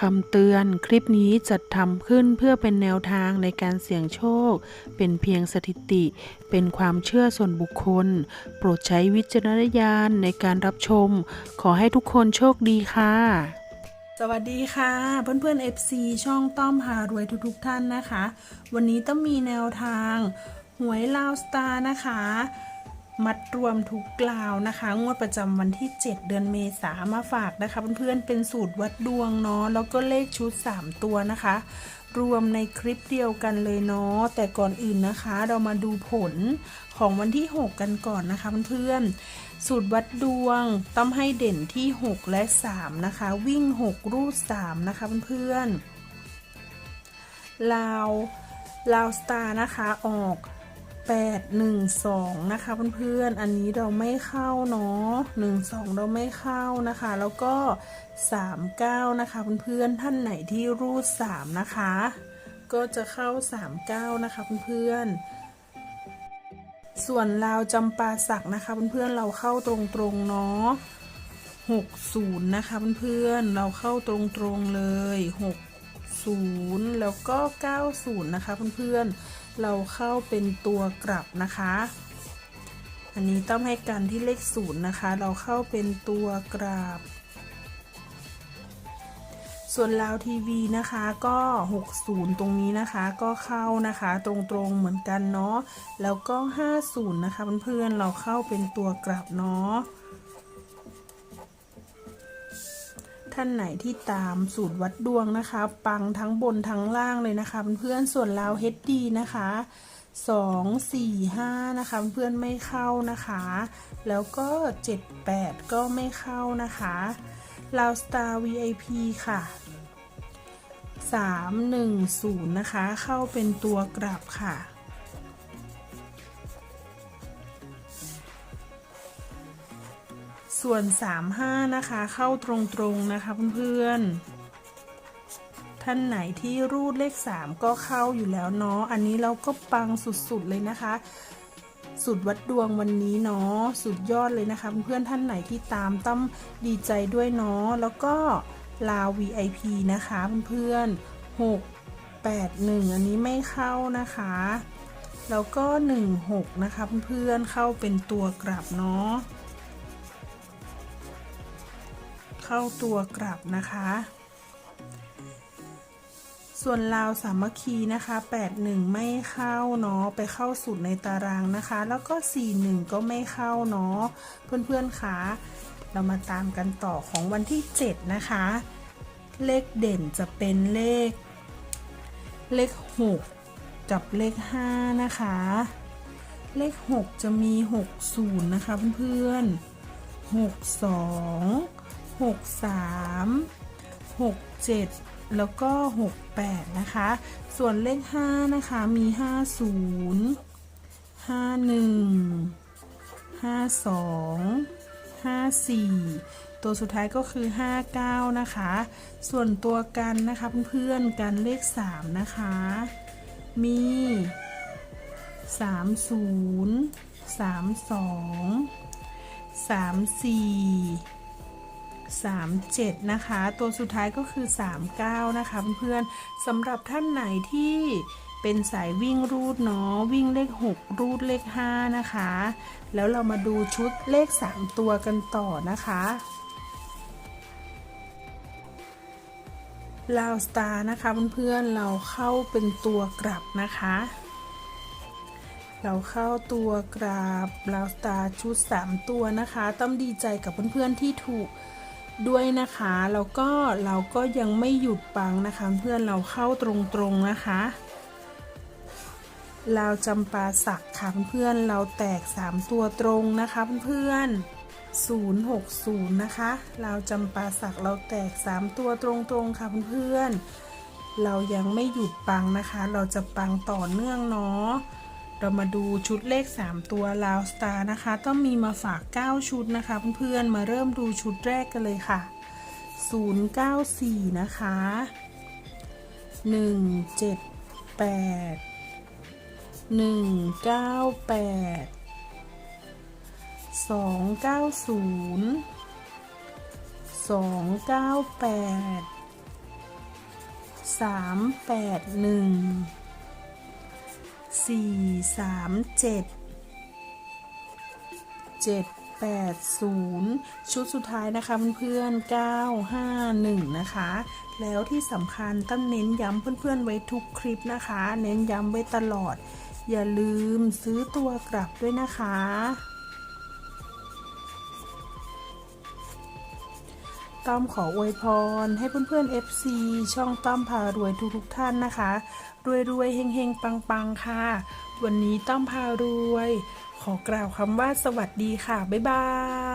คำเตือนคลิปนี้จัดทำขึ้นเพื่อเป็นแนวทางในการเสี่ยงโชค เป็นเพียงสถิติ เป็นความเชื่อส่วนบุคคล โปรดใช้วิจารณญาณในการรับชม ขอให้ทุกคนโชคดีค่ะ สวัสดีค่ะเพื่อนๆ FC ช่องต้อมพารวยทุกๆท่านนะคะ วันนี้ต้องมีแนวทางหวยลาวสตาร์นะคะ มัดรวมทุกกล่าวนะคะ งวดประจำวันที่ 7 เดือนเมษามาฝากนะคะ เพื่อนๆเป็นสูตรวัดดวงเนาะแล้วก็เลขชุด 3 ตัวนะคะ รวมในคลิปเดียวกันเลยเนาะแต่ก่อนอื่นนะคะ เรามาดูผลของวันที่ 6 กันก่อนนะคะเพื่อนๆสูตรวัดดวงต้องให้เด่นที่ 6 และ 3 นะคะ วิ่ง 6 รูด 3 นะคะเพื่อนๆลาวลาวสตาร์นะคะออก 8 1 2 นะคะเพื่อนๆ อันนี้เราไม่เข้าเนาะ1 2 เราไม่เข้านะคะ แล้วก็ 3 9 นะคะเพื่อนๆ ท่านไหนที่รูด 3 นะคะ ก็จะเข้า 3 9 นะคะเพื่อนๆ ส่วนลาวจำปาสักนะคะเพื่อนๆ เราเข้าตรงๆ เนาะ60 นะคะเพื่อนๆ เราเข้าตรงๆ เลย 60 แล้วก็ 90 นะคะเพื่อนๆ เราเข้าเป็นตัวกลับนะคะ อันนี้ต้องให้การที่เลขศูนย์นะคะ เราเข้าเป็นตัวกลับส่วนลาวทีวีนะคะก็ 60 ตรงนี้นะคะก็เข้านะคะตรงๆเหมือนกันเนาะ แล้วก็ 50 นะคะเพื่อนๆ เราเข้าเป็นตัวกลับเนาะ ท่านไหนที่ตามสูตรวัดดวงนะคะ ปังทั้งบนทั้งล่างเลยนะคะเพื่อนส่วนลาวเฮดดีนะคะสองสี่ห้านะคะเพื่อนไม่เข้านะคะ แล้วก็เจ็ดแปดก็ไม่เข้านะคะลาวสตาร์ VIP ค่ะสามหนึ่งศูนย์นะคะ เข้าเป็นตัวกลับค่ะ ส่วน 35 นะคะ เข้าตรงๆนะคะเพื่อนๆ ท่านไหนที่รูดเลข 3 ก็เข้าอยู่แล้วเนาะ อันนี้เราก็ปังสุดๆเลยนะคะ สุดวัดดวงวันนี้เนาะ สุดยอดเลยนะคะเพื่อนๆ ท่านไหนที่ตามต้องดีใจด้วยเนาะ แล้วก็ลาว VIP นะคะเพื่อนๆ 6 8 1 อันนี้ไม่เข้านะคะ แล้วก็ 1 6 นะคะเพื่อนๆ เข้าเป็นตัวกลับเนาะ เข้าตัวกลับนะคะ ส่วนลาวสามัคคีนะคะ 81 ไม่เข้าเนาะไปเข้าสุดในตารางนะคะ แล้วก็ 41 ก็ไม่เข้าเนาะเพื่อนๆคะเรามาตามกันต่อของวันที่ 7 นะคะ เลขเด่นจะเป็นเลข เลข 6 กับเลข 5 นะคะ เลข 6 จะมี 60 นะคะเพื่อนๆ 62 63 67 แล้วก็ 68 นะคะ ส่วนเลข 5 นะคะ มี 50 51 52 54 ตัวสุดท้ายก็คือ 59 นะคะ ส่วนตัวกันนะคะเพื่อนๆ กันเลข 3 นะคะ มี 30 32 34 37 นะคะ ตัวสุดท้ายก็คือ 39 นะคะเพื่อนๆสำหรับท่านไหนที่เป็นสายวิ่งรูดเนาะวิ่งเลข 6 รูดเลข 5 นะคะ แล้วเรามาดูชุดเลข 3 ตัวกันต่อนะคะลาวสตาร์นะคะเพื่อนๆเราเข้าเป็นตัวกลับนะคะ เราเข้าตัวกราบลาวสตาร์ชุด 3 ตัวนะคะ ต้องดีใจกับเพื่อนๆที่ถูก ด้วยนะคะ แล้วก็เราก็ยังไม่หยุดปังนะคะ เพื่อนเราเข้าตรงๆนะคะเราจำปาสักค่ะเพื่อนเราแตก 3 ตัวตรงนะคะเพื่อน060 นะคะเราจำปาสักเราแตก 3 ตัวตรงๆค่ะเพื่อนเรายังไม่หยุดปังนะคะ เราจะปังต่อเนื่องเนาะ เรามาดูชุดเลข 3 ตัวลาวสตาร์นะคะ ต้องมีมาฝาก 9 ชุดนะคะ เพื่อนๆ มาเริ่มดูชุดแรกกันเลยค่ะ 094 นะคะ 178 198 290 298สามแปดหนึ่ง สี่สามเจ็ดเจ็ดแปดศูนย์ชุดสุดท้ายนะคะเพื่อนๆเก้าห้าหนึ่งนะคะ แล้วที่สำคัญต้องเน้นย้ำเพื่อนๆไว้ทุกคลิปนะคะ เน้นย้ำไว้ตลอด อย่าลืมซื้อตัวกลับด้วยนะคะ ต้อมขออวยพร ให้เพื่อนๆ FC ช่องต้อมพารวยทุกๆท่านนะคะ รวยรวยๆเฮงเฮงปังปังๆ ค่ะ วันนี้ต้อมพารวย ขอกล่าวคำว่าสวัสดีค่ะ บ๊ายบาย